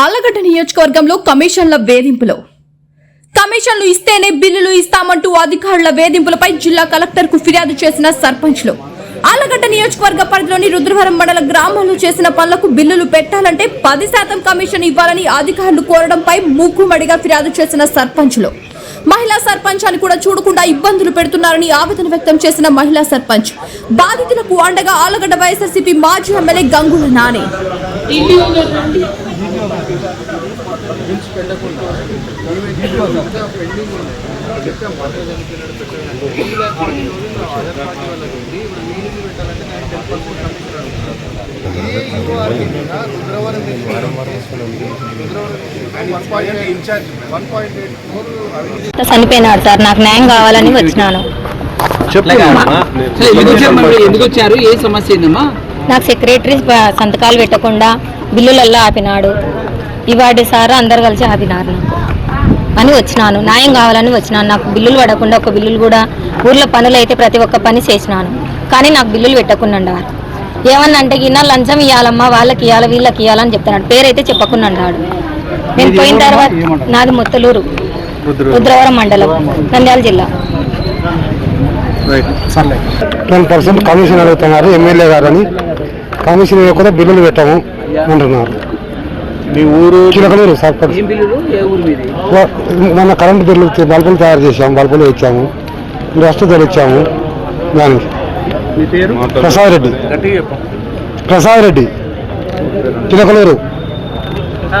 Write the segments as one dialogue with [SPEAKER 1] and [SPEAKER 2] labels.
[SPEAKER 1] ఆలగడ్డ నియోజకవర్గంలో కమిషన్ల వేధింపులు. కమిషన్లు ఇస్తేనే బిల్లులు ఇస్తామంటూ అధికారుల వేధింపులపై జిల్లా కలెక్టర్కు ఫిర్యాదు చేసిన సర్పంచ్లు. ఆలగడ్డ నియోజకవర్గ పరిధిలోని రుద్రవరం మండల గ్రామాల్లో చేసిన పనులకు బిల్లులు పెట్టాలంటే పది శాతం కమిషన్ ఇవ్వాలని అధికారులు కోరడంపై మూకుమడిగా ఫిర్యాదు చేసిన సర్పంచ్లు. మహిళా సర్పంచ్ అని కూడా చూడకుండా ఇబ్బందులు పెడుతున్నారని ఆవేదన వ్యక్తం చేసిన మహిళా సర్పంచ్. బాధితులకు అండగా ఆలగడ్డ వైఎస్ఆర్సీపీ మాజీ ఎమ్మెల్యే గంగుల నాని.
[SPEAKER 2] చనిపోయినాడు సార్. నాకు న్యాయం కావాలని వచ్చినాను.
[SPEAKER 3] అసలు ఎందుకు వచ్చారు మరి? ఎందుకు వచ్చారు? ఏ సమస్య ఏందమ్మా?
[SPEAKER 2] నాకు సెక్రటరీ సంతకాలు పెట్టకుండా బిల్లులల్లో ఆపినాడు. ఇవాడి సార్ అందరు కలిసి ఆపినారు నాకు. అని వచ్చినాను. న్యాయం కావాలని వచ్చినాను. నాకు బిల్లులు పడకుండా ఒక బిల్లులు కూడా ఊర్లో పనులు అయితే ప్రతి ఒక్క పని చేసినాను. కానీ నాకు బిల్లులు పెట్టకుండా ఏమన్నా అంటే గిన్న లంచం ఇవ్వాలమ్మా వాళ్ళకి ఇవ్వాలి వీళ్ళకి ఇవ్వాలని చెప్తున్నాడు. పేరైతే చెప్పకుండా నేను పోయిన తర్వాత నాది ముత్తలూరు రుద్రవరం మండలం నంద్యాల జిల్లా.
[SPEAKER 4] టెన్ పర్సెంట్ కమిషన్ అడుగుతున్నారు ఎమ్మెల్యే గారని. కమిషన్ ఇవ్వకుండా బిల్లులు పెట్టాము అంటున్నారు.
[SPEAKER 5] మీ ఊరు
[SPEAKER 4] చిలకలూరు సర్పంచ్
[SPEAKER 3] ఏం బిల్లులు? ఏ ఊరు మీది?
[SPEAKER 4] మన కరెంటు బిల్లు బల్బులు తయారు చేసాము బల్బులు ఇచ్చాము వస్తువులు ఇచ్చాము దానికి. ప్రసాద్ రెడ్డి. ప్రసాద్ రెడ్డి. చిలకలూరు.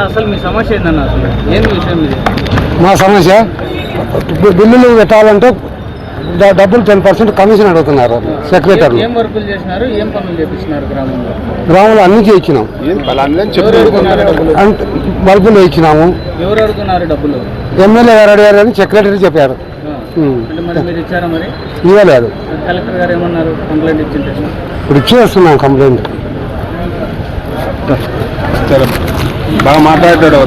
[SPEAKER 3] అసలు మీ సమస్య
[SPEAKER 4] బిల్లులు పెట్టాలంటే డబ్బులు టెన్ పర్సెంట్ కమిషన్ అడుగుతున్నారు సెక్రటరీ
[SPEAKER 3] గ్రామంలో? డబ్బులు?
[SPEAKER 4] అంటే బల్బులు ఇచ్చినాము ఎమ్మెల్యే గారు అడిగారని సెక్రటరీ చెప్పారు.
[SPEAKER 3] ఆ.
[SPEAKER 4] ఉమ్.
[SPEAKER 3] అంటే మరి మీరు ఇచ్చారా మరి?
[SPEAKER 4] ఇవ్వలేదు.
[SPEAKER 3] కలెక్టర్ గారు ఏమన్నారు? కంప్లైంట్ ఇచ్చింటే?
[SPEAKER 4] ఇప్పుడు ఇచ్చేస్తున్నాం కంప్లైంట్
[SPEAKER 5] బాగా మాట్లాడతాడు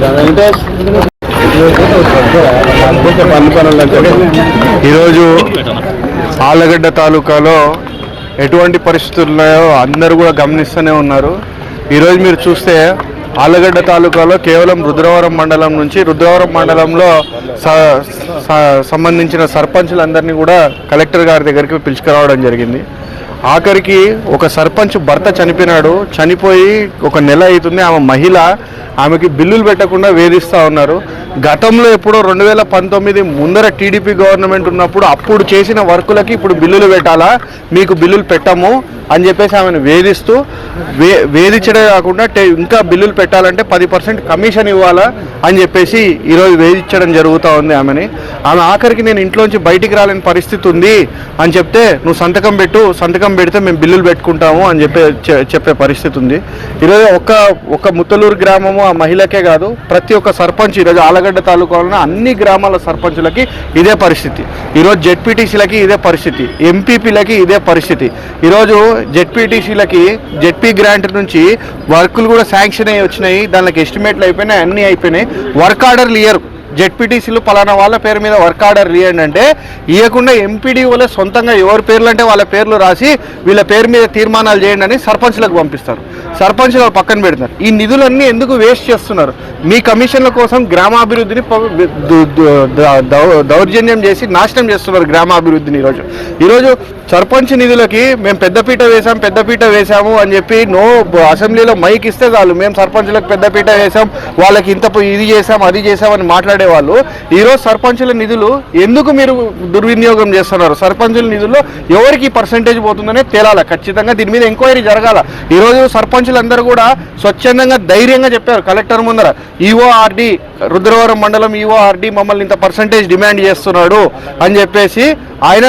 [SPEAKER 5] ఈరోజు ఆలగడ్డ తాలూకాలో ఎటువంటి పరిస్థితులు ఉన్నాయో అందరూ కూడా గమనిస్తూనే ఉన్నారు. ఈరోజు మీరు చూస్తే ఆలగడ్డ తాలూకాలో కేవలం రుద్రవరం మండలం నుంచి రుద్రవరం మండలంలో స- సంబంధించిన సర్పంచులందరినీ కూడా కలెక్టర్ గారి దగ్గరికి పిలుచుకురావడం జరిగింది. ఆఖరికి ఒక సర్పంచ్ భర్త చనిపోయినాడు. చనిపోయి ఒక నెల అవుతుంది. ఆమె మహిళ ఆమెకి బిల్లులు పెట్టకుండా వేధిస్తూ ఉన్నారు. గతంలో ఎప్పుడో రెండు వేల పంతొమ్మిది ముందర టీడీపీ గవర్నమెంట్ ఉన్నప్పుడు అప్పుడు చేసిన వర్కులకి ఇప్పుడు బిల్లులు పెట్టాలా? మీకు బిల్లులు పెట్టము అని చెప్పేసి ఆమెను వేధిస్తూ వే వేధించడే కాకుండా టే- ఇంకా బిల్లులు పెట్టాలంటే పది పర్సెంట్ కమిషన్ ఇవ్వాలా అని చెప్పేసి ఈరోజు వేధించడం జరుగుతూ ఉంది ఆమెని. ఆమె ఆఖరికి నేను ఇంట్లోంచి బయటికి రాలేని పరిస్థితి ఉంది అని చెప్తే నువ్వు సంతకం పెట్టు సంతకం పెడితే మేము బిల్లులు పెట్టుకుంటాము అని చెప్పే చెప్పే పరిస్థితి ఉంది. ఈరోజు ఒక్క ఒక ముత్తలూరు గ్రామము ఆ మహిళకే కాదు ప్రతి ఒక్క సర్పంచ్ ఈరోజు ఆలగడ్డ తాలూకాలో అన్ని గ్రామాల సర్పంచులకి ఇదే పరిస్థితి. ఈరోజు జెడ్పీటీసీలకి ఇదే పరిస్థితి. ఎంపీపీలకి ఇదే పరిస్థితి. ఈరోజు జెడ్పీటీసీలకి జెడ్పీ గ్రాంట్ నుంచి వర్కులు కూడా శాంక్షన్ అయ్యి వచ్చినాయి. దానికి ఎస్టిమేట్లు అయిపోయినాయి అన్నీ అయిపోయినాయి. వర్క్ ఆర్డర్లు ఇయ్యరు. జెడ్పీటీసీలు పలానా వాళ్ళ పేరు మీద వర్క్ ఆర్డర్ ఇవ్వండి అంటే ఇవ్వకుండా ఎంపీడీఓలే సొంతంగా ఎవరి పేర్లు అంటే వాళ్ళ పేర్లు రాసి వీళ్ళ పేరు మీద తీర్మానాలు చేయండి అని సర్పంచ్లకు పంపిస్తారు. సర్పంచ్లు పక్కన పెడతారు. ఈ నిధులన్నీ ఎందుకు వేస్ట్ చేస్తున్నారు? మీ కమిషన్ల కోసం గ్రామాభివృద్ధిని దౌర్జన్యం చేసి నాశనం చేస్తున్నారు గ్రామాభివృద్ధిని ఈరోజు. ఈరోజు సర్పంచ్ నిధులకి మేము పెద్దపీట వేసాం పెద్దపీట వేసాము అని చెప్పి నో అసెంబ్లీలో మైక్ ఇస్తే చాలు. మేము సర్పంచ్లకు పెద్దపీట వేసాం వాళ్ళకి ఇంత ఇది చేసాం అది చేసాం అని మాట్లాడే వాళ్ళు ఈరోజు సర్పంచుల నిధులు ఎందుకు మీరు దుర్వినియోగం చేస్తున్నారు? సర్పంచుల నిధుల్లో ఎవరికి పర్సంటేజ్ పోతుందనే తేలాల? ఖచ్చితంగా దీని మీద ఎంక్వైరీ జరగాల. ఈరోజు సర్పంచులందరూ కూడా స్వచ్ఛందంగా ధైర్యంగా చెప్పారు. కలెక్టర్ ముందర ఈఓఆర్డి రుద్రవరం మండలం ఈఓఆర్డి మమ్మల్ని ఇంత పర్సంటేజ్ డిమాండ్ చేస్తున్నాడు అని చెప్పేసి ఆయన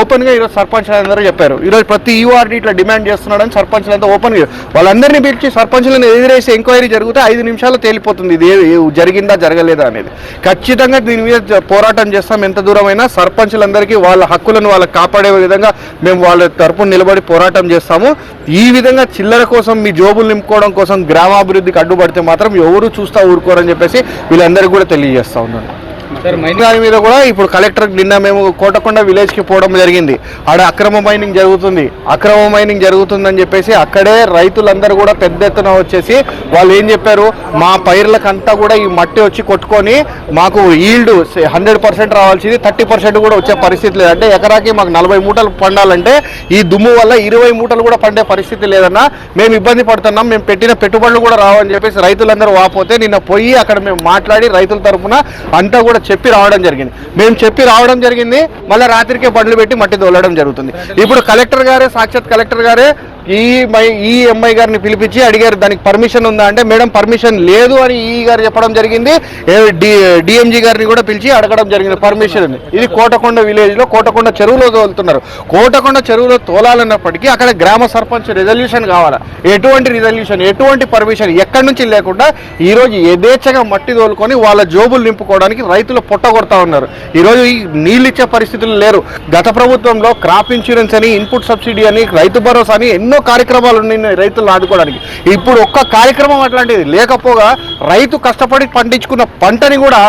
[SPEAKER 5] ఓపెన్గా ఈరోజు సర్పంచులందరూ చెప్పారు. ఈరోజు ప్రతి ఈఓఆర్డి ఇట్లా డిమాండ్ చేస్తున్నాడని సర్పంచులంతా ఓపెన్గా వాళ్ళందరినీ పిలిచి సర్పంచ్లను ఎదిరేసి ఎంక్వైరీ జరిగితే ఐదు నిమిషాలు తేలిపోతుంది ఇది జరిగిందా జరగలేదా అనేది. ఖచ్చితంగా దీని మీద పోరాటం చేస్తాం. ఎంత దూరమైనా సర్పంచ్లందరికీ వాళ్ళ హక్కులను వాళ్ళకి కాపాడే విధంగా మేము వాళ్ళ తరపున నిలబడి పోరాటం చేస్తాము. ఈ విధంగా చిల్లర కోసం మీ జోబులు నింపుకోవడం కోసం గ్రామాభివృద్ధికి అడ్డుపడితే మాత్రం ఎవరు చూస్తా ఊరుకోరని చెప్పి చెప్పేసి వీళ్ళందరికీ కూడా తెలియజేస్తా ఉన్నాను. దాని మీద కూడా ఇప్పుడు కలెక్టర్ నిన్న మేము కోటకొండ విలేజ్కి పోవడం జరిగింది. ఆడ అక్రమ మైనింగ్ జరుగుతుంది. అక్రమ మైనింగ్ జరుగుతుందని చెప్పేసి అక్కడే రైతులందరూ కూడా పెద్ద ఎత్తున వచ్చేసి వాళ్ళు ఏం చెప్పారు? మా పైర్లకంతా కూడా ఈ మట్టి వచ్చి కొట్టుకొని మాకు ఈల్డ్ హండ్రెడ్ పర్సెంట్ రావాల్సింది థర్టీ పర్సెంట్ కూడా వచ్చే పరిస్థితి లేదు. అంటే ఎకరాకి మాకు నలభై మూటలు పండాలంటే ఈ దుమ్ము వల్ల ఇరవై మూటలు కూడా పండే పరిస్థితి లేదన్నా మేము ఇబ్బంది పడుతున్నాం. మేము పెట్టిన పెట్టుబడులు కూడా రావని చెప్పేసి రైతులందరూ వాపోతే నిన్న పోయి అక్కడ మేము మాట్లాడి రైతుల తరఫున అంతా కూడా చెప్పి రావడం జరిగింది. మేము చెప్పి రావడం జరిగింది. మళ్ళీ రాత్రికే బండ్లు పెట్టి మట్టి తోలడం జరుగుతుంది. ఇప్పుడు కలెక్టర్ గారే సాక్షాత్ కలెక్టర్ గారే ఈ ఈ ఎంఐ గారిని పిలిపించి అడిగారు దానికి పర్మిషన్ ఉందా? అంటే మేడం పర్మిషన్ లేదు అని ఈ గారు చెప్పడం జరిగింది. డిఎంజీ గారిని కూడా పిలిచి అడగడం జరిగింది పర్మిషన్ ఇది కోటకొండ విలేజ్లో కోటకొండ చెరువులో తోలుతున్నారు. కోటకొండ చెరువులో తోలాలన్నప్పటికీ అక్కడ గ్రామ సర్పంచ్ రిజల్యూషన్ కావాలా? ఎటువంటి రిజల్యూషన్ ఎటువంటి పర్మిషన్ ఎక్కడి నుంచి లేకుండా ఈరోజు యథేచ్ఛగా మట్టి తోలుకొని వాళ్ళ జోబులు నింపుకోవడానికి రైతులు పొట్టగొడతా ఉన్నారు. ఈరోజు ఈ నీళ్ళు ఇచ్చే పరిస్థితులు లేరు. గత ప్రభుత్వంలో క్రాప్ ఇన్సూరెన్స్ అని ఇన్పుట్ సబ్సిడీ అని రైతు భరోసా అని ఎన్నో కార్యక్రమాలు ఉన్నాయి రైతులను ఆదుకోవడానికి. ఇప్పుడు ఒక్క కార్యక్రమం అట్లాంటిది లేకపోగా రైతు కష్టపడి పండించుకున్న పంటని కూడా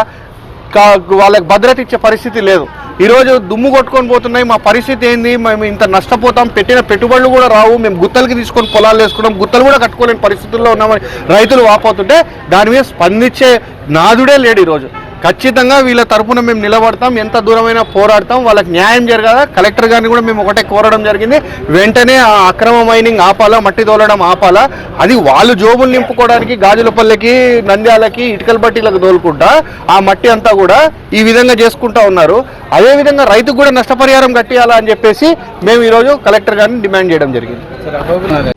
[SPEAKER 5] వాళ్ళకి భద్రత ఇచ్చే పరిస్థితి లేదు. ఈరోజు దుమ్ము కొట్టుకొని పోతున్నాయి. మా పరిస్థితి ఏంది? మేము ఇంత నష్టపోతాం. పెట్టిన పెట్టుబడులు కూడా రావు. మేము గుత్తలకి తీసుకొని పొలాలు వేసుకున్నాం. గుత్తలు కూడా కట్టుకోలేని పరిస్థితుల్లో ఉన్నామని రైతులు వాపోతుంటే దాని మీద స్పందించే నాదుడే లేడు ఈరోజు. ఖచ్చితంగా వీళ్ళ తరపున మేము నిలబడతాం. ఎంత దూరమైనా పోరాడతాం. వాళ్ళకి న్యాయం జరగాల? కలెక్టర్ గారిని కూడా మేము ఒకటే కోరడం జరిగింది. వెంటనే ఆ అక్రమ మైనింగ్ ఆపాలా? మట్టి తోలడం ఆపాలా? అది వాళ్ళు జోబులు నింపుకోవడానికి గాజులపల్లెకి నంద్యాలకి ఇటుకల బట్టీలకు తోలుకుంటా ఆ మట్టి అంతా కూడా ఈ విధంగా చేసుకుంటా ఉన్నారు. అదే విధంగా రైతుకు కూడా నష్టపరిహారం కట్టియాలా అని చెప్పేసి మేము ఈరోజు కలెక్టర్ గారిని డిమాండ్ చేయడం జరిగింది.